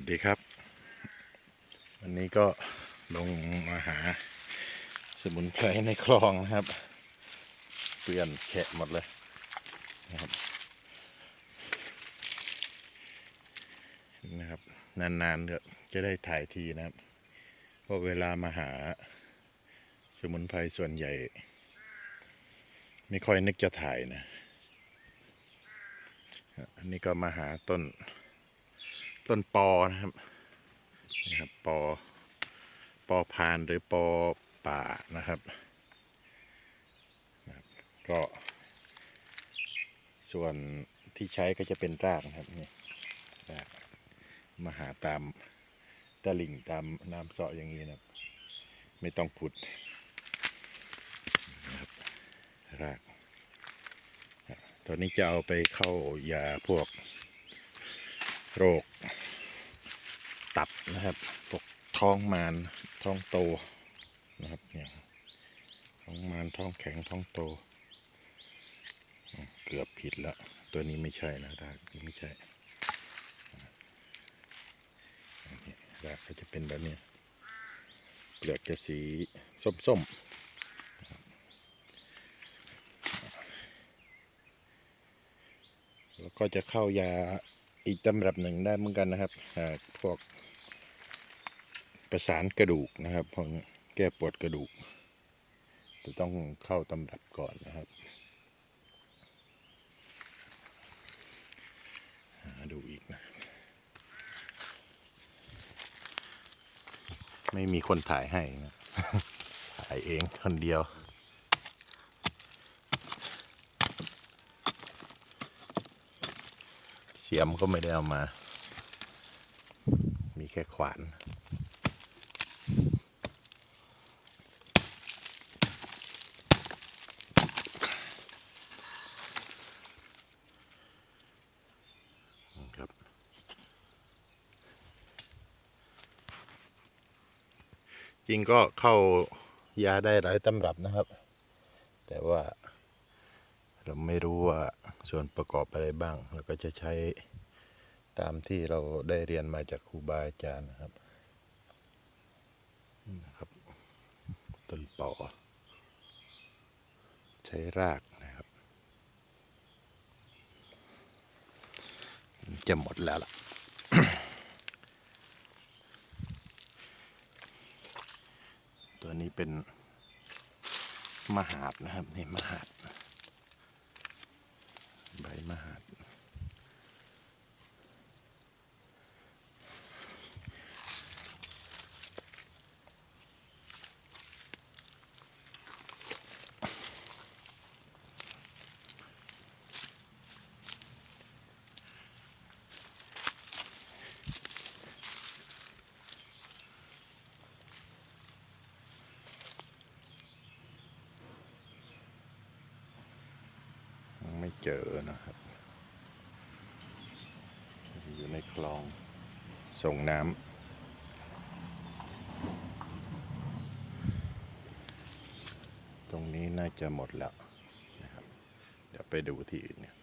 สดีครับ วันนี้ก็ลงมาหาสมุนไพรในคลองนะครับ เปื่อนแฉะหมดเลยนะครับนะครับ นานๆก็จะได้ถ่ายทีนะครับ เพราะเวลามาหาสมุนไพรส่วนใหญ่ ไม่ค่อยนึกจะถ่ายนะ อันนี้ก็มาหาต้น ต้นปอนะครับนี่ครับปอปอพานหรือปอป่านะครับนะครับ ก็ ส่วนที่ใช้ก็จะเป็นรากนะครับนี่รากมาหาตามตะลิ่งตามน้ำเสาะอย่างนี้นะครับ ไม่ต้องขุดนะครับรากตอนนี้จะเอาไปเข้ายาพวกโรค ตับนะครับพวกท้องมารท้องโตนะครับเนี่ยท้องมารท้องแข็งท้องโต เกือบผิดล้วตัวนี้ไม่ใช่นะรากนี้ไม่ใช่รากก็จะเป็นแบบนี้เปลือกจะสีส้มๆแล้วก็จะเข้ายา อีกตำรับหนึ่งได้เหมือนกันนะครับพวกประสานกระดูกนะครับพวกแก้ปวดกระดูก จะต้องเข้าตำรับก่อนนะครับดูอีกนะ ไม่มีคนถ่ายให้นะถ่ายเองคนเดียว เสียมก็ไม่ได้เอามา มีแค่ขวาน ครับ จริงก็เข้ายาได้หลายตำรับนะครับ แต่ว่า เราไม่รู้ว่าส่วนประกอบอะไรบ้างแล้วก็จะใช้ตามที่เราได้เรียนมาจากครูบาอาจารย์นะครับนี่นะครับ ต้นปอใช้รากนะครับ จะหมดแล้วล่ะตัวนี้เป็นมหาดนะครับ นี่มหาด ใบมหาด ไม่ เจอนะครับ อยู่ในคลองส่งน้ำตรงนี้น่าจะหมดแล้วนะครับ เดี๋ยวไปดูที่อื่นเนี่ย